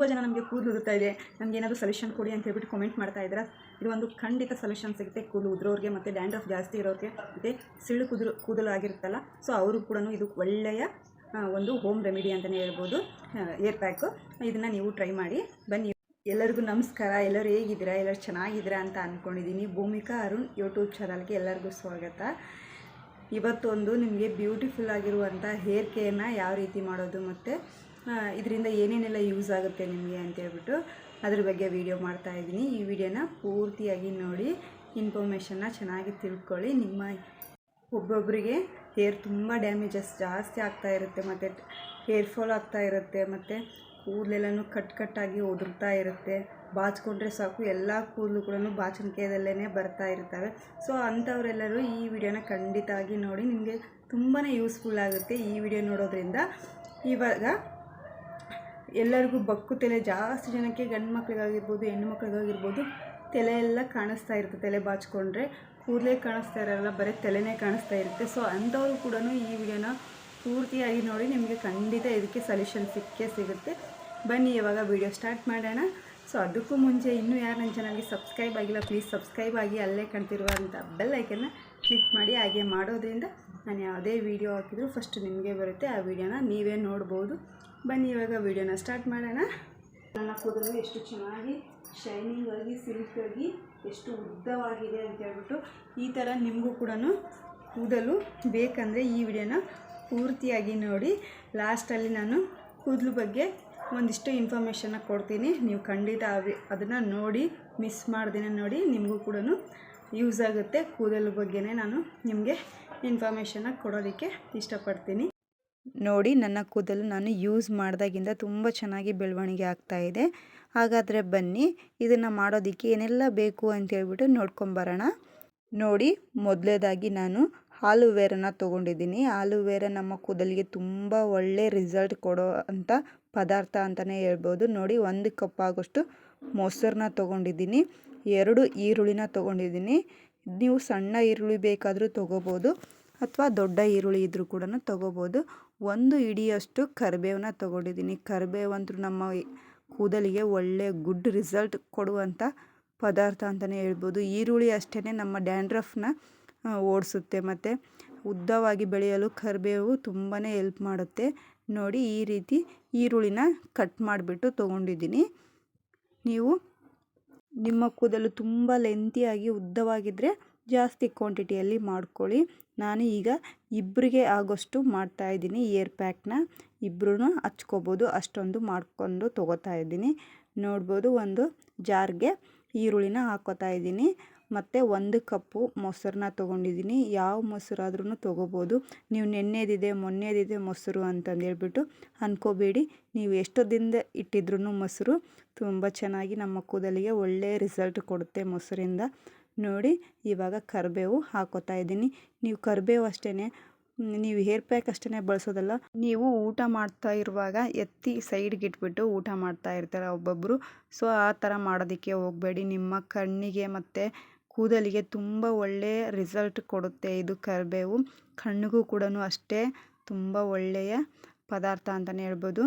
ತುಂಬ ಜನ ನಮಗೆ ಕೂದಲು ಉದುರ್ತಾ ಇದೆ. ನಮಗೆ ಏನಾದರೂ ಸೊಲ್ಯೂಷನ್ ಕೊಡಿ ಅಂತ ಹೇಳ್ಬಿಟ್ಟು ಕಮೆಂಟ್ ಮಾಡ್ತಾ ಇದ್ದೀರಾ? ಇದು ಖಂಡಿತ ಸೊಲ್ಯೂಷನ್ ಸಿಗುತ್ತೆ. ಕೂದಲು ಉದುರೋರಿಗೆ ಮತ್ತು ಡ್ಯಾಂಡ್ರಫ್ ಜಾಸ್ತಿ ಇರೋರಿಗೆ ಮತ್ತು ಸಿಳ್ಳು ಕುದುರು, ಕೂದಲು ಆಗಿರುತ್ತಲ್ಲ ಸೊ ಅವರು ಕೂಡ ಇದು ಒಳ್ಳೆಯ ಒಂದು ಹೋಮ್ ರೆಮಿಡಿ ಅಂತಲೇ ಹೇಳ್ಬೋದು. ಏರ್ ಪ್ಯಾಕು ಇದನ್ನು ನೀವು ಟ್ರೈ ಮಾಡಿ, ಬನ್ನಿ. ಎಲ್ಲರಿಗೂ ನಮಸ್ಕಾರ. ಎಲ್ಲರೂ ಹೇಗಿದ್ದೀರಾ? ಎಲ್ಲರೂ ಚೆನ್ನಾಗಿದ್ದೀರಾ ಅಂತ ಅಂದ್ಕೊಂಡಿದ್ದೀನಿ ಭೂಮಿಕಾ ಅರುಣ್ ಯೂಟ್ಯೂಬ್ ಚಾನಲ್ಗೆ ಎಲ್ಲರಿಗೂ ಸ್ವಾಗತ. ಇವತ್ತೊಂದು ನಿಮಗೆ ಬ್ಯೂಟಿಫುಲ್ ಆಗಿರುವಂಥ ಹೇರ್ ಕೇರ್ನ ಯಾವ ರೀತಿ ಮಾಡೋದು ಮತ್ತು ಇದರಿಂದ ಏನೇನೆಲ್ಲ ಯೂಸ್ ಆಗುತ್ತೆ ನಿಮಗೆ ಅಂತ ಹೇಳ್ಬಿಟ್ಟು ಅದ್ರ ಬಗ್ಗೆ ವಿಡಿಯೋ ಮಾಡ್ತಾ ಇದ್ದೀನಿ. ಈ ವಿಡಿಯೋನ ಪೂರ್ತಿಯಾಗಿ ನೋಡಿ ಇನ್ಫಾರ್ಮೇಷನ್ನ ಚೆನ್ನಾಗಿ ತಿಳ್ಕೊಳ್ಳಿ. ನಿಮ್ಮ ಒಬ್ಬೊಬ್ಬರಿಗೆ ಹೇರ್ ತುಂಬ ಡ್ಯಾಮೇಜಸ್ ಜಾಸ್ತಿ ಆಗ್ತಾ ಇರುತ್ತೆ, ಮತ್ತು ಹೇರ್ ಫಾಲ್ ಆಗ್ತಾ ಇರುತ್ತೆ, ಮತ್ತು ಕೂದಲೆಲ್ಲನೂ ಕಟ್ ಕಟ್ಟಾಗಿ ಉದುರ್ತಾ ಇರುತ್ತೆ. ಬಾಚ್ಕೊಂಡ್ರೆ ಸಾಕು, ಎಲ್ಲ ಕೂದಲು ಕೂಡ ಬಾಚಣಿಕೆಯದಲ್ಲೇ ಬರ್ತಾ ಇರ್ತವೆ. ಸೊ ಅಂಥವರೆಲ್ಲರೂ ಈ ವಿಡಿಯೋನ ಖಂಡಿತವಾಗಿ ನೋಡಿ, ನಿಮಗೆ ತುಂಬಾ ಯೂಸ್ಫುಲ್ ಆಗುತ್ತೆ ಈ ವಿಡಿಯೋ ನೋಡೋದ್ರಿಂದ. ಇವಾಗ ಎಲ್ಲರಿಗೂ ಬಕ್ಕು ತಲೆ, ಜಾಸ್ತಿ ಜನಕ್ಕೆ ಗಂಡು ಮಕ್ಳಿಗಾಗಿರ್ಬೋದು, ಹೆಣ್ಣು ಮಕ್ಳಿಗಾಗಿರ್ಬೋದು ತಲೆ ಎಲ್ಲ ಕಾಣಿಸ್ತಾ ಇರುತ್ತೆ, ತಲೆ ಬಾಚ್ಕೊಂಡ್ರೆ. ಕೂದಲೇ ಕಾಣಿಸ್ತಾ ಇರಲ್ಲ, ಬರೀ ತಲೆನೇ ಕಾಣಿಸ್ತಾ ಇರುತ್ತೆ. ಸೊ ಅಂಥವ್ರು ಕೂಡ ಈ ವಿಡಿಯೋನ ಪೂರ್ತಿಯಾಗಿ ನೋಡಿ, ನಿಮಗೆ ಖಂಡಿತ ಇದಕ್ಕೆ ಸೊಲ್ಯೂಷನ್ ಸಿಕ್ಕೇ ಸಿಗುತ್ತೆ. ಬನ್ನಿ, ಇವಾಗ ವಿಡಿಯೋ ಸ್ಟಾರ್ಟ್ ಮಾಡೋಣ. ಸೊ ಅದಕ್ಕೂ ಮುಂಚೆ ಇನ್ನೂ ಯಾರು ನನ್ನ ಚಾನಲ್ಗೆ ಸಬ್ಸ್ಕ್ರೈಬ್ ಆಗಿಲ್ಲ ಪ್ಲೀಸ್ ಸಬ್ಸ್ಕ್ರೈಬ್ ಆಗಿ ಅಲ್ಲೇ ಕಾಣ್ತಿರುವಂಥ ಬೆಲ್ ಐಕನ್ನ ಕ್ಲಿಕ್ ಮಾಡಿ. ಹಾಗೆ ಮಾಡೋದ್ರಿಂದ ನಾನು ಯಾವುದೇ ವೀಡಿಯೋ ಹಾಕಿದರೂ ಫಸ್ಟ್ ನಿಮಗೆ ಬರುತ್ತೆ. ಆ ವಿಡಿಯೋನ ನೀವೇ ನೋಡ್ಬೋದು. ಬನ್ನಿ, ಇವಾಗ ವೀಡಿಯೋನ ಸ್ಟಾರ್ಟ್ ಮಾಡೋಣ. ನನ್ನ ಕೂದಲು ಎಷ್ಟು ಚೆನ್ನಾಗಿ ಶೈನಿಂಗ್ ಆಗಿ ಸಿಲ್ಕ್ ಆಗಿ, ಎಷ್ಟು ಉದ್ದವಾಗಿದೆ ಅಂತ ಹೇಳ್ಬಿಟ್ಟು ಈ ಥರ ನಿಮಗೂ ಕೂಡ ಕೂದಲು ಬೇಕಂದರೆ ಈ ವಿಡಿಯೋನ ಪೂರ್ತಿಯಾಗಿ ನೋಡಿ. ಲಾಸ್ಟಲ್ಲಿ ನಾನು ಕೂದಲು ಬಗ್ಗೆ ಒಂದಿಷ್ಟು ಇನ್ಫಾರ್ಮೇಷನ್ನ ಕೊಡ್ತೀನಿ. ನೀವು ಖಂಡಿತ ಅದನ್ನು ನೋಡಿ ಮಿಸ್ ಮಾಡ್ದೇನೆ ನೋಡಿ, ನಿಮಗೂ ಕೂಡ ಯೂಸ್ ಆಗುತ್ತೆ. ಕೂದಲು ಬಗ್ಗೆನೇ ನಾನು ನಿಮಗೆ ಇನ್ಫಾರ್ಮೇಷನ್ನ ಕೊಡೋದಕ್ಕೆ ಇಷ್ಟಪಡ್ತೀನಿ. ನೋಡಿ, ನನ್ನ ಕೂದಲು ನಾನು ಯೂಸ್ ಮಾಡಿದಾಗಿಂದ ತುಂಬ ಚೆನ್ನಾಗಿ ಬೆಳವಣಿಗೆ ಆಗ್ತಾ ಇದೆ. ಹಾಗಾದರೆ ಬನ್ನಿ, ಇದನ್ನು ಮಾಡೋದಕ್ಕೆ ಏನೆಲ್ಲ ಬೇಕು ಅಂತ ಹೇಳ್ಬಿಟ್ಟು ನೋಡ್ಕೊಂಬರೋಣ ನೋಡಿ, ಮೊದಲೇದಾಗಿ ನಾನು ಆಲುವೇರನ ತೊಗೊಂಡಿದ್ದೀನಿ. ಆಲುವೇರ ನಮ್ಮ ಕೂದಲಿಗೆ ತುಂಬ ಒಳ್ಳೆ ರಿಸಲ್ಟ್ ಕೊಡೋ ಅಂಥ ಪದಾರ್ಥ ಅಂತಲೇ ಹೇಳ್ಬೋದು. ನೋಡಿ, ಒಂದು ಕಪ್ ಆಗೋಷ್ಟು ಮೊಸರನ್ನ ತೊಗೊಂಡಿದ್ದೀನಿ. ಎರಡು ಈರುಳ್ಳಿನ ತೊಗೊಂಡಿದ್ದೀನಿ. ನೀವು ಸಣ್ಣ ಈರುಳ್ಳಿ ಬೇಕಾದರೂ ತೊಗೋಬೋದು ಅಥವಾ ದೊಡ್ಡ ಈರುಳ್ಳಿ ಇದ್ದರೂ ಕೂಡ ತೊಗೋಬೋದು. ಒಂದು ಇಡಿಯಷ್ಟು ಕರಿಬೇವನ್ನ ತೊಗೊಂಡಿದ್ದೀನಿ. ಕರಿಬೇವು ಅಂತೂ ನಮ್ಮ ಕೂದಲಿಗೆ ಒಳ್ಳೆ ಗುಡ್ ರಿಸಲ್ಟ್ ಕೊಡುವಂಥ ಪದಾರ್ಥ ಅಂತಲೇ ಹೇಳ್ಬೋದು. ಈರುಳ್ಳಿ ಅಷ್ಟೇ ನಮ್ಮ ಡ್ಯಾಂಡ್ರಫ್ನ ಓಡಿಸುತ್ತೆ. ಮತ್ತು ಉದ್ದವಾಗಿ ಬೆಳೆಯಲು ಕರಿಬೇವು ತುಂಬಾ ಹೆಲ್ಪ್ ಮಾಡುತ್ತೆ. ನೋಡಿ ಈ ರೀತಿ ಈರುಳ್ಳಿನ ಕಟ್ ಮಾಡಿಬಿಟ್ಟು ತೊಗೊಂಡಿದ್ದೀನಿ. ನೀವು ನಿಮ್ಮ ಕೂದಲು ತುಂಬ ಲೆಂತಿಯಾಗಿ ಉದ್ದವಾಗಿದ್ದರೆ ಜಾಸ್ತಿ ಕ್ವಾಂಟಿಟಿಯಲ್ಲಿ ಮಾಡ್ಕೊಳ್ಳಿ. ನಾನು ಈಗ ಇಬ್ಬರಿಗೆ ಆಗೋಷ್ಟು ಮಾಡ್ತಾಯಿದ್ದೀನಿ ಏರ್ ಪ್ಯಾಕ್ನ ಇಬ್ಬರೂ ಹಚ್ಕೋಬೋದು, ಅಷ್ಟೊಂದು ಮಾಡ್ಕೊಂಡು ತೊಗೋತಾ ಇದ್ದೀನಿ. ನೋಡ್ಬೋದು ಒಂದು ಜಾರ್ಗೆ ಈರುಳ್ಳಿನ ಹಾಕೋತಾ ಇದ್ದೀನಿ. ಮತ್ತು ಒಂದು ಕಪ್ಪು ಮೊಸರನ್ನ ತೊಗೊಂಡಿದ್ದೀನಿ. ಯಾವ ಮೊಸರಾದ್ರೂ ತೊಗೋಬೋದು. ನೀವು ನೆನ್ನೆದಿದೆ, ಮೊನ್ನೆದಿದೆ ಮೊಸರು ಅಂತಂದೇಳ್ಬಿಟ್ಟು ಅಂದ್ಕೋಬೇಡಿ ನೀವು ಎಷ್ಟು ದಿನದ ಇಟ್ಟಿದ್ರೂ ಮೊಸರು ತುಂಬ ಚೆನ್ನಾಗಿ ನಮ್ಮ ಕೂದಲಿಗೆ ಒಳ್ಳೆಯ ರಿಸಲ್ಟ್ ಕೊಡುತ್ತೆ ಮೊಸರಿಂದ. ನೋಡಿ, ಇವಾಗ ಕರಿಬೇವು ಹಾಕೋತಾ ಇದ್ದೀನಿ. ನೀವು ಕರಿಬೇವು ಅಷ್ಟೇ ನೀವು ಹೇರ್ ಪ್ಯಾಕ್ ಅಷ್ಟೇ ಬಳಸೋದಲ್ಲ, ನೀವು ಊಟ ಮಾಡ್ತಾ ಇರುವಾಗ ಎತ್ತಿ ಸೈಡ್ಗೆ ಇಟ್ಬಿಟ್ಟು ಊಟ ಮಾಡ್ತಾ ಇರ್ತಾರೆ ಒಬ್ಬೊಬ್ಬರು ಸೊ, ಆ ಥರ ಮಾಡೋದಕ್ಕೆ ಹೋಗಬೇಡಿ. ನಿಮ್ಮ ಕಣ್ಣಿಗೆ ಮತ್ತು ಕೂದಲಿಗೆ ತುಂಬ ಒಳ್ಳೆಯ ರಿಸಲ್ಟ್ ಕೊಡುತ್ತೆ ಇದು ಕರಿಬೇವು. ಕಣ್ಣಿಗೂ ಕೂಡ ಅಷ್ಟೇ ತುಂಬ ಒಳ್ಳೆಯ ಪದಾರ್ಥ ಅಂತಲೇ ಹೇಳ್ಬೋದು.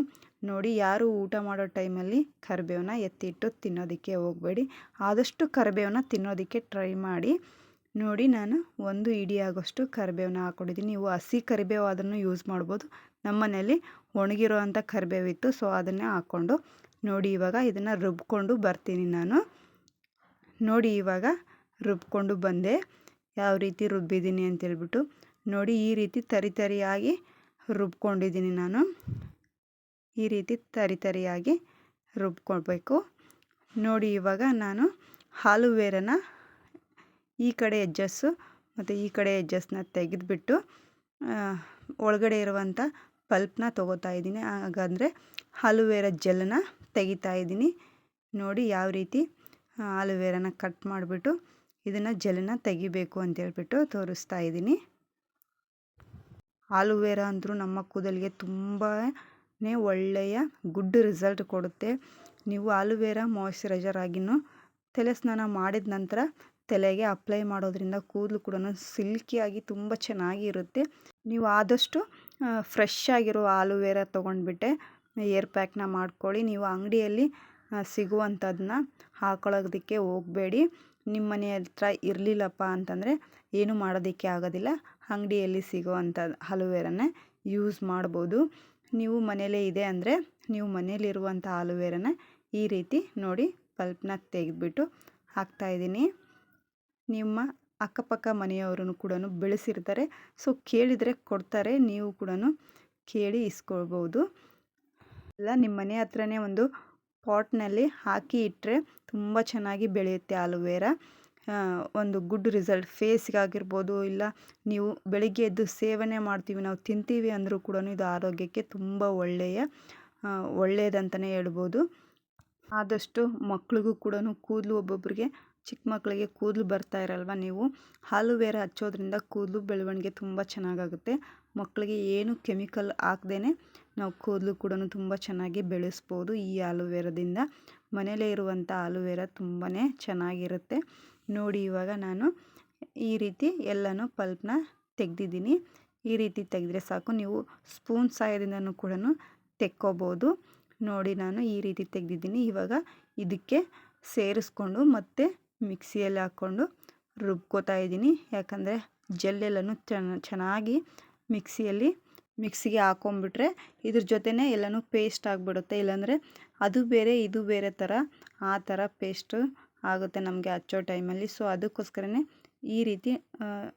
ನೋಡಿ ಯಾರು ಊಟ ಮಾಡೋ ಟೈಮಲ್ಲಿ ಕರಿಬೇವನ್ನ ಎತ್ತಿಟ್ಟು ತಿನ್ನೋದಕ್ಕೆ ಹೋಗಬೇಡಿ. ಆದಷ್ಟು ಕರಿಬೇವನ್ನ ತಿನ್ನೋದಕ್ಕೆ ಟ್ರೈ ಮಾಡಿ. ನೋಡಿ ನಾನು ಒಂದು ಇಡಿ ಆಗೋಷ್ಟು ಕರಿಬೇವನ್ನ ಹಾಕ್ಕೊಂಡಿದ್ದೀನಿ. ನೀವು ಹಸಿ ಕರಿಬೇವು ಅದನ್ನು ಯೂಸ್ ಮಾಡ್ಬೋದು. ನಮ್ಮ ಮನೇಲಿ ಒಣಗಿರೋ ಅಂಥ ಕರಿಬೇವಿತ್ತು ಸೊ ಅದನ್ನೇ ಹಾಕ್ಕೊಂಡು ನೋಡಿ ಇವಾಗ ಇದನ್ನು ರುಬ್ಕೊಂಡು ಬರ್ತೀನಿ ನಾನು. ನೋಡಿ ಇವಾಗ ರುಬ್ಕೊಂಡು ಬಂದೆ. ಯಾವ ರೀತಿ ರುಬ್ಬಿದ್ದೀನಿ ಅಂತೇಳ್ಬಿಟ್ಟು ನೋಡಿ ಈ ರೀತಿ ತರಿ ತರಿಯಾಗಿ ರುಬ್ಕೊಂಡಿದ್ದೀನಿ ನಾನು. ಈ ರೀತಿ ತರಿ ತರಿಯಾಗಿ ರುಬ್ಕೊಳ್ಬೇಕು ನೋಡಿ ಇವಾಗ ನಾನು ಹಾಲುವೇರನ ಈ ಕಡೆ ಎಜ್ಜಸ್ಸು ಮತ್ತು ಈ ಕಡೆ ಎಜ್ಜಸ್ನ ತೆಗೆದುಬಿಟ್ಟು ಒಳಗಡೆ ಇರುವಂಥ ಪಲ್ಪ್ನ ತೊಗೋತಾ ಇದ್ದೀನಿ. ಹಾಗಂದರೆ ಹಾಲುವೇರ ಜೆಲ್ನ ತೆಗಿತಾ ಇದ್ದೀನಿ. ನೋಡಿ ಯಾವ ರೀತಿ ಆಲುವೇರನ ಕಟ್ ಮಾಡಿಬಿಟ್ಟು ಇದನ್ನು ಜಲನ ತೆಗಿಬೇಕು ಅಂತೇಳ್ಬಿಟ್ಟು ತೋರಿಸ್ತಾ ಇದ್ದೀನಿ. ಆಲುವೇರ ಅಂದರೂ ನಮ್ಮ ಕೂದಲಿಗೆ ತುಂಬಾ ಒಳ್ಳೆಯ ಗುಡ್ ರಿಸಲ್ಟ್ ಕೊಡುತ್ತೆ. ನೀವು ಆಲುವೇರ ಮಾಯಿಶ್ಚರೈಸರ್ ಆಗಿನೂ ತಲೆ ಸ್ನಾನ ಮಾಡಿದ ನಂತರ ತಲೆಗೆ ಅಪ್ಲೈ ಮಾಡೋದ್ರಿಂದ ಕೂದಲು ಕೂಡ ಸಿಲ್ಕಿಯಾಗಿ ತುಂಬ ಚೆನ್ನಾಗಿ ಇರುತ್ತೆ ನೀವು ಆದಷ್ಟು ಫ್ರೆಶ್ ಆಗಿರೋ ತಗೊಂಡ್ಬಿಟ್ಟೆ ತೊಗೊಂಡ್ಬಿಟ್ಟೆ, ಏರ್ ಪ್ಯಾಕ್ನ ಮಾಡ್ಕೊಳ್ಳಿ. ನೀವು ಅಂಗಡಿಯಲ್ಲಿ ಸಿಗುವಂಥದ್ದನ್ನ ಹಾಕೊಳ್ಳೋದಕ್ಕೆ ಹೋಗಬೇಡಿ. ನಿಮ್ಮ ಮನೆ ಹತ್ರ ಇರಲಿಲ್ಲಪ್ಪ ಅಂತಂದರೆ ಏನು ಮಾಡೋದಕ್ಕೆ ಆಗೋದಿಲ್ಲ. ಅಂಗಡಿಯಲ್ಲಿ ಸಿಗುವಂಥ ಅಲೋವೆರಾನೇ ಯೂಸ್ ಮಾಡ್ಬೋದು. ನೀವು ಮನೆಯಲ್ಲೇ ಇದೆ ಅಂದರೆ ನೀವು ಮನೆಯಲ್ಲಿರುವಂಥ ಆಲೋವೆರಾನ ಈ ರೀತಿ ನೋಡಿ ಪಲ್ಪ್ನ ತೆಗೆದ್ಬಿಟ್ಟು ಹಾಕ್ತಾಯಿದ್ದೀನಿ ನಿಮ್ಮ ಅಕ್ಕಪಕ್ಕ ಮನೆಯವರು ಕೂಡ ಬೆಳೆಸಿರ್ತಾರೆ. ಸೊ, ಕೇಳಿದರೆ ಕೊಡ್ತಾರೆ. ನೀವು ಕೂಡ ಕೇಳಿ ಇಸ್ಕೊಳ್ಬೋದು. ಇಲ್ಲ ನಿಮ್ಮ ಮನೆ ಹತ್ರನೇ ಒಂದು ಪಾಟ್ನಲ್ಲಿ ಹಾಕಿ ಇಟ್ಟರೆ ತುಂಬ ಚೆನ್ನಾಗಿ ಬೆಳೆಯುತ್ತೆ ಆಲೋವೆರಾ. ಒಂದು ಗುಡ್ ರಿಸಲ್ಟ್. ಫೇಸ್ಗಾಗಿರ್ಬೋದು, ಇಲ್ಲ ನೀವು ಬೆಳಿಗ್ಗೆ ಎದ್ದು ಸೇವನೆ ಮಾಡ್ತೀವಿ, ನಾವು ತಿಂತೀವಿ ಅಂದರೂ ಕೂಡ ಇದು ಆರೋಗ್ಯಕ್ಕೆ ತುಂಬ ಒಳ್ಳೆಯ ಒಳ್ಳೆಯದಂತಲೇ ಹೇಳ್ಬೋದು. ಆದಷ್ಟು ಮಕ್ಳಿಗೂ ಕೂಡ ಕೂದಲು ಒಬ್ಬೊಬ್ಬರಿಗೆ ಚಿಕ್ಕ ಮಕ್ಕಳಿಗೆ ಕೂದಲು ಬರ್ತಾ ಇರಲ್ವ ನೀವು? ಆಲೋವೆರಾ ಹಚ್ಚೋದ್ರಿಂದ ಕೂದಲು ಬೆಳವಣಿಗೆ ತುಂಬ ಚೆನ್ನಾಗಾಗುತ್ತೆ. ಮಕ್ಕಳಿಗೆ ಏನು ಕೆಮಿಕಲ್ ಹಾಕ್ದೇ ನಾವು ಕೂದಲು ಕೂಡ ತುಂಬ ಚೆನ್ನಾಗಿ ಬೆಳೆಸ್ಬೋದು ಈ ಆಲುವೇರದಿಂದ. ಮನೇಲೇ ಇರುವಂಥ ಆಲೋವೆರಾ ತುಂಬಾ ಚೆನ್ನಾಗಿರುತ್ತೆ. ನೋಡಿ ಇವಾಗ ನಾನು ಈ ರೀತಿ ಎಲ್ಲನೂ ಪಲ್ಪ್ನ ತೆಗೆದಿದ್ದೀನಿ. ಈ ರೀತಿ ತೆಗೆದ್ರೆ ಸಾಕು, ನೀವು ಸ್ಪೂನ್ ಸಹಾಯದಿಂದನೂ ಕೂಡ ತೆಕ್ಕೋಬೋದು. ನೋಡಿ ನಾನು ಈ ರೀತಿ ತೆಗೆದಿದ್ದೀನಿ. ಇವಾಗ ಇದಕ್ಕೆ ಸೇರಿಸ್ಕೊಂಡು ಮತ್ತೆ ಮಿಕ್ಸಿಯಲ್ಲಿ ಹಾಕ್ಕೊಂಡು ರುಬ್ಕೋತಾ ಇದ್ದೀನಿ. ಯಾಕಂದರೆ ಜೆಲ್ಲೆಲ್ಲನೂ ಚೆನ್ನಾಗಿ ಮಿಕ್ಸಿಯಲ್ಲಿ, ಮಿಕ್ಸಿಗೆ ಹಾಕೊಂಬಿಟ್ರೆ ಇದ್ರ ಜೊತೆನೇ ಎಲ್ಲನೂ ಪೇಸ್ಟ್ ಆಗಿಬಿಡುತ್ತೆ. ಇಲ್ಲಾಂದರೆ ಅದು ಬೇರೆ, ಇದು ಬೇರೆ ಥರ, ಆ ಥರ ಪೇಸ್ಟು ಆಗುತ್ತೆ ನಮಗೆ ಹಚ್ಚೋ ಟೈಮಲ್ಲಿ. ಸೊ, ಅದಕ್ಕೋಸ್ಕರನೇ ಈ ರೀತಿ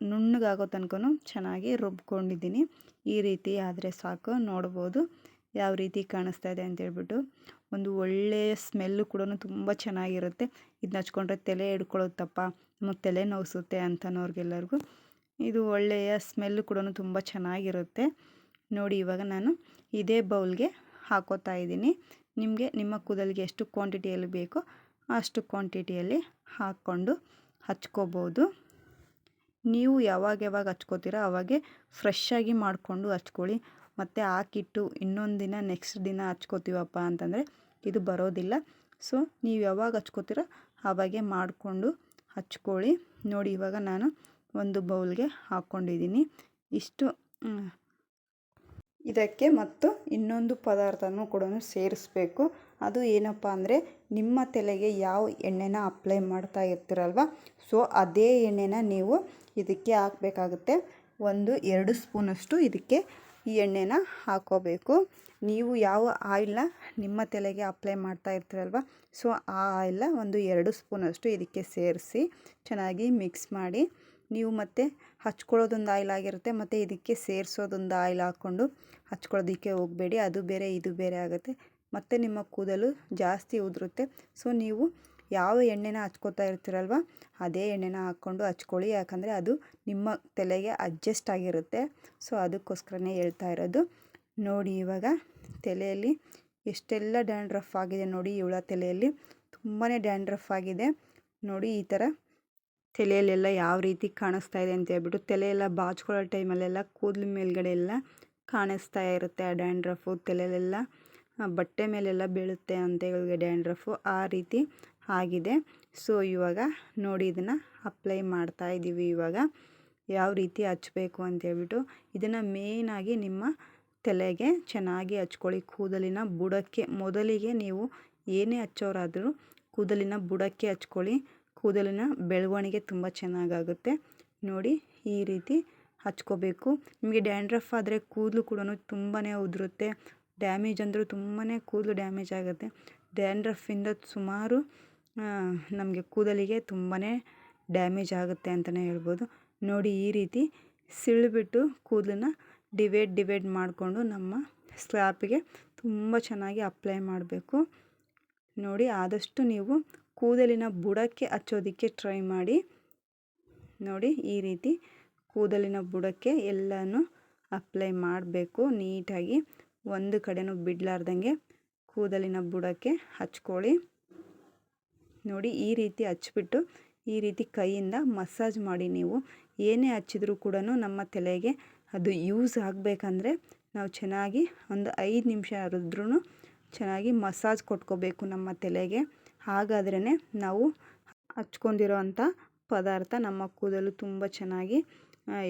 ನುಣ್ಣಗಾಗೋ ತನಕ ಚೆನ್ನಾಗಿ ರುಬ್ಕೊಂಡಿದ್ದೀನಿ. ಈ ರೀತಿ ಆದರೆ ಸಾಕು, ನೋಡ್ಬೋದು. ಯಾವ ರೀತಿ ಕಾಣಿಸ್ತಾ ಇದೆ ಅಂತೇಳ್ಬಿಟ್ಟು ಒಂದು ಒಳ್ಳೆಯ ಸ್ಮೆಲ್ಲು ಕೂಡ ತುಂಬ ಚೆನ್ನಾಗಿರುತ್ತೆ. ಇದನ್ನ ಹಚ್ಕೊಂಡ್ರೆ ತಲೆ ಹಿಡ್ಕೊಳ್ಳುತ್ತಪ್ಪ ಮತ್ತು ತಲೆ ನೋವಿಸುತ್ತೆ ಅಂತನೋರಿಗೆಲ್ಲರಿಗೂ. ಇದು ಒಳ್ಳೆಯ ಸ್ಮೆಲ್ಲು ಕೂಡ ತುಂಬ ಚೆನ್ನಾಗಿರುತ್ತೆ. ನೋಡಿ ಇವಾಗ ನಾನು ಇದೇ ಬೌಲ್ಗೆ ಹಾಕೋತಾ ಇದ್ದೀನಿ. ನಿಮಗೆ ನಿಮ್ಮ ಕೂದಲಿಗೆ ಎಷ್ಟು ಕ್ವಾಂಟಿಟಿಯಲ್ಲಿ ಬೇಕೋ ಅಷ್ಟು ಕ್ವಾಂಟಿಟಿಯಲ್ಲಿ ಹಾಕ್ಕೊಂಡು ಹಚ್ಕೋಬೋದು. ನೀವು ಯಾವಾಗ ಯಾವಾಗ ಹಚ್ಕೋತೀರೋ ಅವಾಗೆ ಫ್ರೆಶ್ಶಾಗಿ ಮಾಡಿಕೊಂಡು ಹಚ್ಕೊಳ್ಳಿ. ಮತ್ತು ಹಾಕಿಟ್ಟು ಇನ್ನೊಂದು ದಿನ ನೆಕ್ಸ್ಟ್ ದಿನ ಹಚ್ಕೋತೀವಪ್ಪ ಅಂತಂದರೆ ಇದು ಬರೋದಿಲ್ಲ. ಸೊ ನೀವು ಯಾವಾಗ ಹಚ್ಕೋತೀರೋ ಆವಾಗೆ ಮಾಡಿಕೊಂಡು ಹಚ್ಕೊಳ್ಳಿ. ನೋಡಿ, ಇವಾಗ ನಾನು ಒಂದು ಬೌಲ್ಗೆ ಹಾಕ್ಕೊಂಡಿದ್ದೀನಿ ಇಷ್ಟು ಇದಕ್ಕೆ ಮತ್ತು ಇನ್ನೊಂದು ಪದಾರ್ಥನೂ ಕೂಡ ಸೇರಿಸ್ಬೇಕು. ಅದು ಏನಪ್ಪ ಅಂದರೆ ನಿಮ್ಮ ತಲೆಗೆ ಯಾವ ಎಣ್ಣೆನ ಅಪ್ಲೈ ಮಾಡ್ತಾ ಇರ್ತೀರಲ್ವ? ಸೊ ಅದೇ ಎಣ್ಣೆನ ನೀವು ಇದಕ್ಕೆ ಹಾಕಬೇಕಾಗುತ್ತೆ. ಒಂದು, ಎರಡು ಸ್ಪೂನಷ್ಟು ಇದಕ್ಕೆ ಈ ಎಣ್ಣೆನ ಹಾಕೋಬೇಕು. ನೀವು ಯಾವ ಆಯಿಲ್ನ ನಿಮ್ಮ ತಲೆಗೆ ಅಪ್ಲೈ ಮಾಡ್ತಾ ಇರ್ತೀರಲ್ವ, ಸೊ ಆ ಆಯಿಲ್ನ ಒಂದು ಎರಡು ಸ್ಪೂನಷ್ಟು ಇದಕ್ಕೆ ಸೇರಿಸಿ ಚೆನ್ನಾಗಿ ಮಿಕ್ಸ್ ಮಾಡಿ, ನೀವು ಮತ್ತೆ ಹಚ್ಕೊಳ್ಳೋದೊಂದು ಆಯಿಲ್ ಆಗಿರುತ್ತೆ, ಮತ್ತು ಇದಕ್ಕೆ ಸೇರಿಸೋದೊಂದು ಆಯಿಲ್ ಹಾಕ್ಕೊಂಡು ಹಚ್ಕೊಳ್ಳೋದಕ್ಕೆ ಹೋಗಬೇಡಿ. ಅದು ಬೇರೆ, ಇದು ಬೇರೆ ಆಗುತ್ತೆ. ಮತ್ತು ನಿಮ್ಮ ಕೂದಲು ಜಾಸ್ತಿ ಉದುರುತ್ತೆ. ಸೊ ನೀವು ಯಾವ ಎಣ್ಣೆನ ಹಚ್ಕೋತಾ ಇರ್ತೀರಲ್ವ, ಅದೇ ಎಣ್ಣೆನ ಹಾಕ್ಕೊಂಡು ಹಚ್ಕೊಳ್ಳಿ. ಯಾಕಂದರೆ ಅದು ನಿಮ್ಮ ತಲೆಗೆ ಅಡ್ಜಸ್ಟ್ ಆಗಿರುತ್ತೆ. ಸೊ ಅದಕ್ಕೋಸ್ಕರನೇ ಹೇಳ್ತಾ ಇರೋದು. ನೋಡಿ ಇವಾಗ ತಲೆಯಲ್ಲಿ ಎಷ್ಟೆಲ್ಲ ಡ್ಯಾಂಡ್ರಫ್ ಆಗಿದೆ ನೋಡಿ ಇವಳ ತಲೆಯಲ್ಲಿ. ತುಂಬಾ ಡ್ಯಾಂಡ್ರಫ್ ಆಗಿದೆ. ನೋಡಿ ಈ ಥರ ತಲೆಯಲ್ಲೆಲ್ಲ ಯಾವ ರೀತಿ ಕಾಣಿಸ್ತಾ ಇದೆ ಅಂತ ಹೇಳ್ಬಿಟ್ಟು ತಲೆಯೆಲ್ಲ ಬಾಚ್ಕೊಳ್ಳೋ ಟೈಮಲ್ಲೆಲ್ಲ ಕೂದಲು ಮೇಲ್ಗಡೆ ಎಲ್ಲ ಕಾಣಿಸ್ತಾ ಇರುತ್ತೆ ಆ ಡ್ಯಾಂಡ್ರಫು ತಲೆಯಲ್ಲೆಲ್ಲ. ಬಟ್ಟೆ ಮೇಲೆಲ್ಲ ಬೀಳುತ್ತೆ ಅಂತ ಹೇಳಿದ್ರೆ ಡ್ಯಾಂಡ್ರಫು ಆ ರೀತಿ ಆಗಿದೆ. ಸೊ ಇವಾಗ ನೋಡಿ ಇದನ್ನು ಅಪ್ಲೈ ಮಾಡ್ತಾ ಇದ್ದೀವಿ ಇವಾಗ. ಯಾವ ರೀತಿ ಹಚ್ಬೇಕು ಅಂತ ಹೇಳ್ಬಿಟ್ಟು ಇದನ್ನು ಮೇಯ್ನಾಗಿ ನಿಮ್ಮ ತಲೆಗೆ ಚೆನ್ನಾಗಿ ಹಚ್ಕೊಳ್ಳಿ. ಕೂದಲಿನ ಬುಡಕ್ಕೆ ಮೊದಲಿಗೆ ನೀವು ಏನೇ ಹಚ್ಚೋರಾದರೂ ಕೂದಲಿನ ಬುಡಕ್ಕೆ ಹಚ್ಕೊಳ್ಳಿ. ಕೂದಲಿನ ಬೆಳವಣಿಗೆ ತುಂಬ ಚೆನ್ನಾಗಾಗುತ್ತೆ. ನೋಡಿ ಈ ರೀತಿ ಹಚ್ಕೋಬೇಕು. ನಿಮಗೆ ಡ್ಯಾಂಡ್ರಫ್ ಆದರೆ ಕೂದಲು ಕೂಡ ತುಂಬಾ ಉದುರುತ್ತೆ. ಡ್ಯಾಮೇಜ್ ಅಂದರೂ ತುಂಬಾ ಕೂದಲು ಡ್ಯಾಮೇಜ್ ಆಗುತ್ತೆ. ಡ್ಯಾಂಡ್ರಫಿಂದ ಸುಮಾರು ನಮಗೆ ಕೂದಲಿಗೆ ತುಂಬಾ ಡ್ಯಾಮೇಜ್ ಆಗುತ್ತೆ ಅಂತಲೇ ಹೇಳ್ಬೋದು. ನೋಡಿ ಈ ರೀತಿ ಸಿಳ್ಬಿಟ್ಟು ಕೂದಲನ್ನ ಡಿವೈಡ್ ಡಿವೈಡ್ ಮಾಡಿಕೊಂಡು ನಮ್ಮ ಸ್ಲ್ಯಾಪಿಗೆ ತುಂಬ ಚೆನ್ನಾಗಿ ಅಪ್ಲೈ ಮಾಡಬೇಕು. ನೋಡಿ ಆದಷ್ಟು ನೀವು ಕೂದಲಿನ ಬುಡಕ್ಕೆ ಹಚ್ಚೋದಕ್ಕೆ ಟ್ರೈ ಮಾಡಿ. ನೋಡಿ ಈ ರೀತಿ ಕೂದಲಿನ ಬುಡಕ್ಕೆ ಎಲ್ಲನೂ ಅಪ್ಲೈ ಮಾಡಬೇಕು. ನೀಟಾಗಿ ಒಂದು ಕಡೆನೂ ಬಿಡಲಾರ್ದಂಗೆ ಕೂದಲಿನ ಬುಡಕ್ಕೆ ಹಚ್ಕೊಳ್ಳಿ. ನೋಡಿ ಈ ರೀತಿ ಹಚ್ಬಿಟ್ಟು ಈ ರೀತಿ ಕೈಯಿಂದ ಮಸಾಜ್ ಮಾಡಿ ನೀವು. ಏನೇ ಹಚ್ಚಿದ್ರೂ ಕೂಡ ನಮ್ಮ ತಲೆಗೆ ಅದು ಯೂಸ್ ಆಗಬೇಕಂದ್ರೆ ನಾವು ಚೆನ್ನಾಗಿ ಒಂದು ಐದು ನಿಮಿಷ ಹರಿದ್ರೂ ಚೆನ್ನಾಗಿ ಮಸಾಜ್ ಕೊಟ್ಕೋಬೇಕು ನಮ್ಮ ತಲೆಗೆ. ಹಾಗಾದ್ರೇ ನಾವು ಹಚ್ಕೊಂಡಿರೋ ಪದಾರ್ಥ ನಮ್ಮ ಕೂದಲು ತುಂಬ ಚೆನ್ನಾಗಿ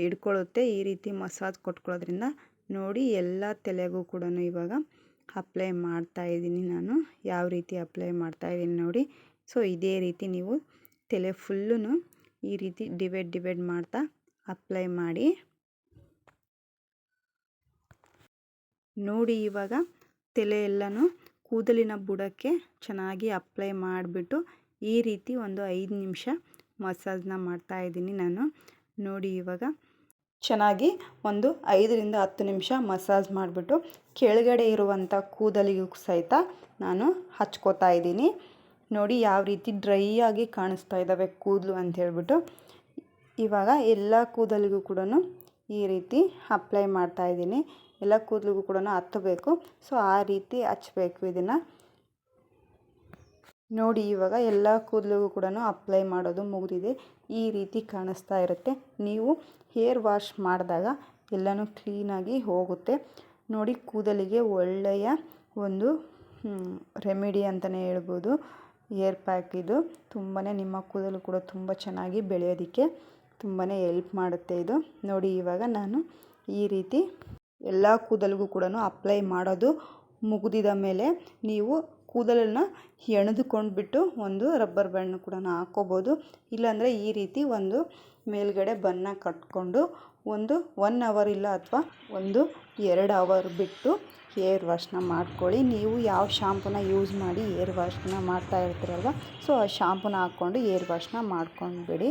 ಹಿಡ್ಕೊಳ್ಳುತ್ತೆ. ಈ ರೀತಿ ಮಸಾಜ್ ಕೊಟ್ಕೊಳ್ಳೋದ್ರಿಂದ ನೋಡಿ ಎಲ್ಲ ತಲೆಗೂ ಕೂಡ ಇವಾಗ ಅಪ್ಲೈ ಮಾಡ್ತಾ ಇದ್ದೀನಿ ನಾನು. ಯಾವ ರೀತಿ ಅಪ್ಲೈ ಮಾಡ್ತಾ ಇದ್ದೀನಿ ನೋಡಿ. ಸೊ, ಇದೇ ರೀತಿ ನೀವು ತಲೆ ಫುಲ್ಲೂ ಈ ರೀತಿ ಡಿವೈಡ್ ಡಿವೈಡ್ ಮಾಡ್ತಾ ಅಪ್ಲೈ ಮಾಡಿ. ನೋಡಿ ಇವಾಗ ತಲೆ ಎಲ್ಲನೂ ಕೂದಲಿನ ಬುಡಕ್ಕೆ ಚೆನ್ನಾಗಿ ಅಪ್ಲೈ ಮಾಡಿಬಿಟ್ಟು ಈ ರೀತಿ ಒಂದು ಐದು ನಿಮಿಷ ಮಸಾಜ್ನ ಮಾಡ್ತಾ ಇದ್ದೀನಿ ನಾನು. ನೋಡಿ ಇವಾಗ ಚೆನ್ನಾಗಿ ಒಂದು ಐದರಿಂದ ಹತ್ತು ನಿಮಿಷ ಮಸಾಜ್ ಮಾಡಿಬಿಟ್ಟು ಕೆಳಗಡೆ ಇರುವಂಥ ಕೂದಲಿಗೂ ಸಹಿತ ನಾನು ಹಚ್ಕೋತಾ ಇದ್ದೀನಿ. ನೋಡಿ ಯಾವ ರೀತಿ ಡ್ರೈ ಆಗಿ ಕಾಣಿಸ್ತಾ ಇದ್ದಾವೆ ಕೂದಲು ಅಂತ ಹೇಳ್ಬಿಟ್ಟು. ಇವಾಗ ಎಲ್ಲ ಕೂದಲಿಗೂ ಕೂಡ ಈ ರೀತಿ ಅಪ್ಲೈ ಮಾಡ್ತಾ ಇದ್ದೀನಿ. ಎಲ್ಲ ಕೂದಲಿಗೂ ಕೂಡ ಹತ್ತಬೇಕು. ಸೊ, ಆ ರೀತಿ ಹಚ್ಚಬೇಕು ಇದನ್ನು. ನೋಡಿ, ಇವಾಗ ಎಲ್ಲ ಕೂದಲಿಗೂ ಕೂಡ ಅಪ್ಲೈ ಮಾಡೋದು ಮುಗಿದಿದೆ. ಈ ರೀತಿ ಕಾಣಿಸ್ತಾ ಇರುತ್ತೆ. ನೀವು ಹೇರ್ ವಾಶ್ ಮಾಡಿದಾಗ ಎಲ್ಲನೂ ಕ್ಲೀನಾಗಿ ಹೋಗುತ್ತೆ. ನೋಡಿ, ಕೂದಲಿಗೆ ಒಳ್ಳೆಯ ಒಂದು ರೆಮಿಡಿ ಅಂತಲೇ ಹೇಳ್ಬೋದು. ಏರ್ ಪ್ಯಾಕ್ ಇದು ತುಂಬಾ ನಿಮ್ಮ ಕೂದಲು ಕೂಡ ತುಂಬ ಚೆನ್ನಾಗಿ ಬೆಳೆಯೋದಕ್ಕೆ ತುಂಬಾ ಎಲ್ಪ್ ಮಾಡುತ್ತೆ ಇದು. ನೋಡಿ ಇವಾಗ ನಾನು ಈ ರೀತಿ ಎಲ್ಲ ಕೂದಲಿಗೂ ಕೂಡ ಅಪ್ಲೈ ಮಾಡೋದು ಮುಗಿದಿದ ಮೇಲೆ ನೀವು ಕೂದಲನ್ನು ಎಣೆದುಕೊಂಡ್ಬಿಟ್ಟು ಒಂದು ರಬ್ಬರ್ ಬ್ಯಾಂಡ್ನ ಕೂಡ ಹಾಕ್ಕೋಬೋದು. ಇಲ್ಲಾಂದರೆ ಈ ರೀತಿ ಒಂದು ಮೇಲ್ಗಡೆ ಬನ್ನ ಕಟ್ಕೊಂಡು ಒಂದು ಒನ್ ಅವರ್ ಇಲ್ಲ ಅಥವಾ ಒಂದು ಎರಡು ಅವರ್ ಬಿಟ್ಟು ಏರ್ ವಾಶ್ನ ಮಾಡ್ಕೊಳ್ಳಿ. ನೀವು ಯಾವ ಶಾಂಪೂನ ಯೂಸ್ ಮಾಡಿ ಏರ್ ವಾಶ್ನ ಮಾಡ್ತಾ ಇರ್ತೀರಲ್ವ? ಸೊ ಆ ಶಾಂಪೂನ ಹಾಕ್ಕೊಂಡು ಏರ್ ವಾಶ್ನ ಮಾಡ್ಕೊಂಡ್ಬಿಡಿ.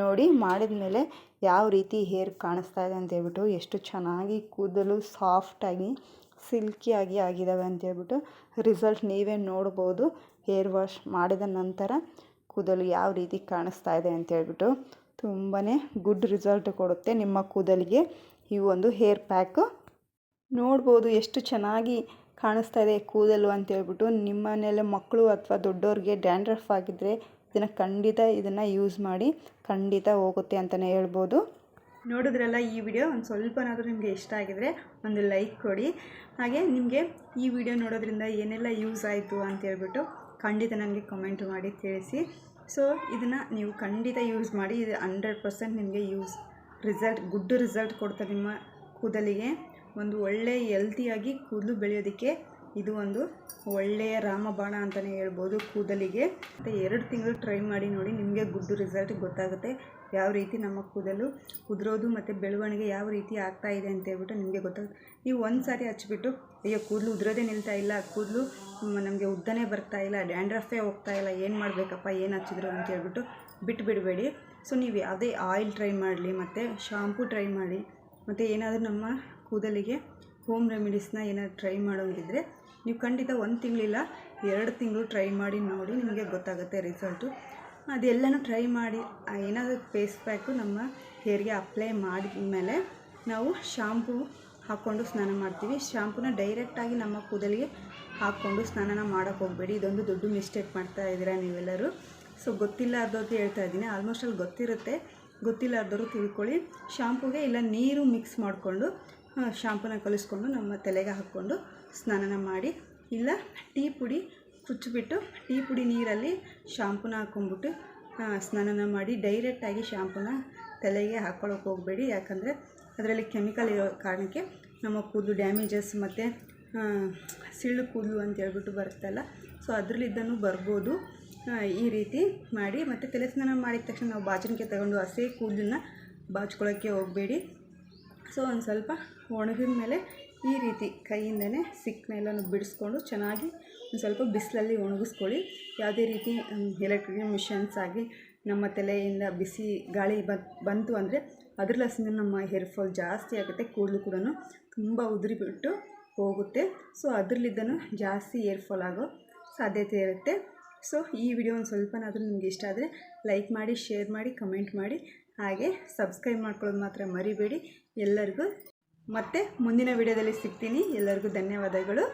ನೋಡಿ ಮಾಡಿದ ಮೇಲೆ ಯಾವ ರೀತಿ ಹೇರ್ ಕಾಣಿಸ್ತಾ ಇದೆ ಅಂತ ಹೇಳ್ಬಿಟ್ಟು ಎಷ್ಟು ಚೆನ್ನಾಗಿ ಕೂದಲು ಸಾಫ್ಟಾಗಿ ಸಿಲ್ಕಿಯಾಗಿ ಆಗಿದ್ದಾವೆ ಅಂತ ಹೇಳ್ಬಿಟ್ಟು ರಿಸಲ್ಟ್ ನೀವೇ ನೋಡ್ಬೋದು ಹೇರ್ ವಾಶ್ ಮಾಡಿದ ನಂತರ ಕೂದಲು ಯಾವ ರೀತಿ ಕಾಣಿಸ್ತಾ ಇದೆ ಅಂತ ಹೇಳ್ಬಿಟ್ಟು ತುಂಬಾ ಗುಡ್ ರಿಸಲ್ಟ್ ಕೊಡುತ್ತೆ ನಿಮ್ಮ ಕೂದಲಿಗೆ. ಈ ಒಂದು ಹೇರ್ ಪ್ಯಾಕು ನೋಡ್ಬೋದು ಎಷ್ಟು ಚೆನ್ನಾಗಿ ಕಾಣಿಸ್ತಾ ಇದೆ ಕೂದಲು ಅಂತೇಳ್ಬಿಟ್ಟು ನಿಮ್ಮ ಮನೇಲಿ ಮಕ್ಕಳು ಅಥವಾ ದೊಡ್ಡವ್ರಿಗೆ ಡ್ಯಾಂಡ್ರಫ್ ಆಗಿದ್ದರೆ ಇದನ್ನು ಖಂಡಿತ ಇದನ್ನು ಯೂಸ್ ಮಾಡಿ ಖಂಡಿತ ಹೋಗುತ್ತೆ ಅಂತಲೇ ಹೇಳ್ಬೋದು. ನೋಡಿದ್ರಲ್ಲ ಈ ವಿಡಿಯೋ, ಒಂದು ಸ್ವಲ್ಪನಾದರೂ ನಿಮಗೆ ಇಷ್ಟ ಆಗಿದರೆ ಒಂದು ಲೈಕ್ ಕೊಡಿ. ಹಾಗೆ ನಿಮಗೆ ಈ ವಿಡಿಯೋ ನೋಡೋದ್ರಿಂದ ಏನೆಲ್ಲ ಯೂಸ್ ಆಯಿತು ಅಂತ ಹೇಳ್ಬಿಟ್ಟು ಖಂಡಿತ ನನಗೆ ಕಮೆಂಟ್ ಮಾಡಿ ತಿಳಿಸಿ. ಸೊ ಇದನ್ನು ನೀವು ಖಂಡಿತ ಯೂಸ್ ಮಾಡಿ, ಇದು ಹಂಡ್ರೆಡ್ ಪರ್ಸೆಂಟ್ ನಿಮಗೆ ಯೂಸ್ ರಿಸಲ್ಟ್ ಗುಡ್ ರಿಸಲ್ಟ್ ಕೊಡ್ತಾರೆ ನಿಮ್ಮ ಕೂದಲಿಗೆ. ಒಂದು ಒಳ್ಳೆಯ ಹೆಲ್ತಿಯಾಗಿ ಕೂದಲು ಬೆಳೆಯೋದಕ್ಕೆ ಇದು ಒಂದು ಒಳ್ಳೆಯ ರಾಮಬಾಣ ಅಂತಲೇ ಹೇಳ್ಬೋದು ಕೂದಲಿಗೆ. ಮತ್ತು ಎರಡು ತಿಂಗಳು ಟ್ರೈ ಮಾಡಿ ನೋಡಿ ನಿಮಗೆ ಗುಡ್ ರಿಸಲ್ಟ್ ಗೊತ್ತಾಗುತ್ತೆ. ಯಾವ ರೀತಿ ನಮ್ಮ ಕೂದಲು ಉದುರೋದು ಮತ್ತು ಬೆಳವಣಿಗೆ ಯಾವ ರೀತಿ ಆಗ್ತಾ ಇದೆ ಅಂತ ಹೇಳ್ಬಿಟ್ಟು ನಿಮಗೆ ಗೊತ್ತಾಗುತ್ತೆ. ನೀವು ಒಂದು ಸಾರಿ ಹಚ್ಬಿಟ್ಟು ಅಯ್ಯೋ, ಕೂದಲು ಉದುರೋದೇ ನಿಲ್ತಾ ಇಲ್ಲ, ಕೂದಲು ನಮಗೆ ಉದ್ದನೇ ಬರ್ತಾ ಇಲ್ಲ, ಡ್ಯಾಂಡ್ರಫೇ ಹೋಗ್ತಾ ಇಲ್ಲ, ಏನು ಮಾಡಬೇಕಪ್ಪ, ಏನು ಹಚ್ಚಿದ್ರು? ಅಂತ ಹೇಳ್ಬಿಟ್ಟು ಬಿಟ್ಟು ಬಿಡಬೇಡಿ ಸೊ, ನೀವು ಯಾವುದೇ ಆಯಿಲ್ ಟ್ರೈ ಮಾಡಲಿ, ಮತ್ತು ಶಾಂಪೂ ಟ್ರೈ ಮಾಡಿ, ಮತ್ತು ಏನಾದರೂ ನಮ್ಮ ಕೂದಲಿಗೆ ಹೋಮ್ ರೆಮಿಡೀಸ್ನ ಏನಾದ್ರು ಟ್ರೈ ಮಾಡೋಂಗಿದ್ರೆ, ನೀವು ಖಂಡಿತ ಒಂದು ತಿಂಗಳಿಲ್ಲ, ಎರಡು ತಿಂಗಳು ಟ್ರೈ ಮಾಡಿ ನೋಡಿ ನಿಮಗೆ ಗೊತ್ತಾಗುತ್ತೆ ರಿಸಲ್ಟು. ಅದೆಲ್ಲನೂ ಟ್ರೈ ಮಾಡಿ ಏನಾದರೂ ಫೇಸ್ ಪ್ಯಾಕು ನಮ್ಮ ಹೇರ್ಗೆ ಅಪ್ಲೈ ಮಾಡಿದ ಮೇಲೆ ನಾವು ಶಾಂಪೂ ಹಾಕ್ಕೊಂಡು ಸ್ನಾನ ಮಾಡ್ತೀವಿ. ಶಾಂಪೂನ ಡೈರೆಕ್ಟಾಗಿ ನಮ್ಮ ಕೂದಲಿಗೆ ಹಾಕ್ಕೊಂಡು ಸ್ನಾನ ಮಾಡೋಕ್ಕೆ ಹೋಗಬೇಡಿ. ಇದೊಂದು ದೊಡ್ಡ ಮಿಸ್ಟೇಕ್ ಮಾಡ್ತಾ ಇದ್ದೀರಾ ನೀವೆಲ್ಲರೂ. ಸೊ ಗೊತ್ತಿಲ್ಲಾರ್ದವ್ರಿಗೆ ಹೇಳ್ತಾ ಇದ್ದೀನಿ. ಆಲ್ಮೋಸ್ಟ್ ಅಲ್ಲಿ ಗೊತ್ತಿರುತ್ತೆ. ಗೊತ್ತಿಲ್ಲಾರ್ದವರು ತಿಳ್ಕೊಳ್ಳಿ. ಶಾಂಪೂಗೆ ಇಲ್ಲ, ನೀರು ಮಿಕ್ಸ್ ಮಾಡಿಕೊಂಡು ಶಾಂಪೂನ ಕಲಿಸ್ಕೊಂಡು ನಮ್ಮ ತಲೆಗೆ ಹಾಕ್ಕೊಂಡು ಸ್ನಾನನ ಮಾಡಿ. ಇಲ್ಲ, ಟೀ ಪುಡಿ ಕುಚ್ಚಿಬಿಟ್ಟು ಟೀ ಪುಡಿ ನೀರಲ್ಲಿ ಶಾಂಪೂನ ಹಾಕ್ಕೊಂಬಿಟ್ಟು ಸ್ನಾನನ ಮಾಡಿ ಡೈರೆಕ್ಟಾಗಿ ಶಾಂಪೂನ ತಲೆಗೆ ಹಾಕ್ಕೊಳ್ಳೋಕೆ ಹೋಗಬೇಡಿ. ಯಾಕಂದರೆ ಅದರಲ್ಲಿ ಕೆಮಿಕಲ್ ಇರೋ ಕಾರಣಕ್ಕೆ ನಮ್ಮ ಕೂದಲು ಡ್ಯಾಮೇಜಸ್ ಮತ್ತು ಸಿಳ್ಳು ಕೂದಲು ಅಂತ ಹೇಳ್ಬಿಟ್ಟು ಬರುತ್ತಲ್ಲ ಸೊ ಅದರಲ್ಲಿದ್ದನೂ ಬರ್ಬೋದು. ಈ ರೀತಿ ಮಾಡಿ ಮತ್ತು ತಲೆ ಸ್ನಾನ ಮಾಡಿದ ತಕ್ಷಣ ನಾವು ಬಾಚಣಿಕೆ ತಗೊಂಡು ಹಸೆ ಕೂದಲನ್ನ ಬಾಚ್ಕೊಳ್ಳೋಕ್ಕೆ ಹೋಗಬೇಡಿ. ಸೊ ಒಂದು ಸ್ವಲ್ಪ ಒಣಗಿದ ಮೇಲೆ ಈ ರೀತಿ ಕೈಯಿಂದನೇ ಸಿಕ್ಕನೆಲ್ಲನೂ ಬಿಡಿಸ್ಕೊಂಡು ಚೆನ್ನಾಗಿ ಒಂದು ಸ್ವಲ್ಪ ಬಿಸಿಲಲ್ಲಿ ಒಣಗಿಸ್ಕೊಳ್ಳಿ. ಯಾವುದೇ ರೀತಿ ಎಲೆಕ್ಟ್ರಿಕ್ ಮಿಷನ್ಸ್ ಆಗಿ ನಮ್ಮ ತಲೆಯಿಂದ ಬಿಸಿ ಗಾಳಿ ಬಂತು ಅಂದರೆ ಅದರಲ್ಲಿಂದ ನಮ್ಮ ಹೇರ್ ಫಾಲ್ ಜಾಸ್ತಿ ಆಗುತ್ತೆ, ಕೂದಲು ಕೂಡ ತುಂಬ ಉದುರಿಬಿಟ್ಟು ಹೋಗುತ್ತೆ. ಸೊ ಅದರಲ್ಲಿದ್ದನು ಜಾಸ್ತಿ ಹೇರ್ ಫಾಲ್ ಆಗೋ ಸಾಧ್ಯತೆ ಇರುತ್ತೆ. ಸೊ, ಈ ವಿಡಿಯೋ ಒಂದು ಸ್ವಲ್ಪನಾದರೂ ನಿಮಗೆ ಇಷ್ಟ ಆದರೆ ಲೈಕ್ ಮಾಡಿ, ಶೇರ್ ಮಾಡಿ, ಕಮೆಂಟ್ ಮಾಡಿ. ಹಾಗೆ ಸಬ್ಸ್ಕ್ರೈಬ್ ಮಾಡ್ಕೊಳ್ಳೋದು ಮಾತ್ರ ಮರಿಬೇಡಿ. ಎಲ್ಲರಿಗೂ ಮತ್ತೆ ಮುಂದಿನ ವಿಡಿಯೋದಲ್ಲಿ ಸಿಗ್ತೀನಿ. ಎಲ್ಲರಿಗೂ ಧನ್ಯವಾದಗಳು.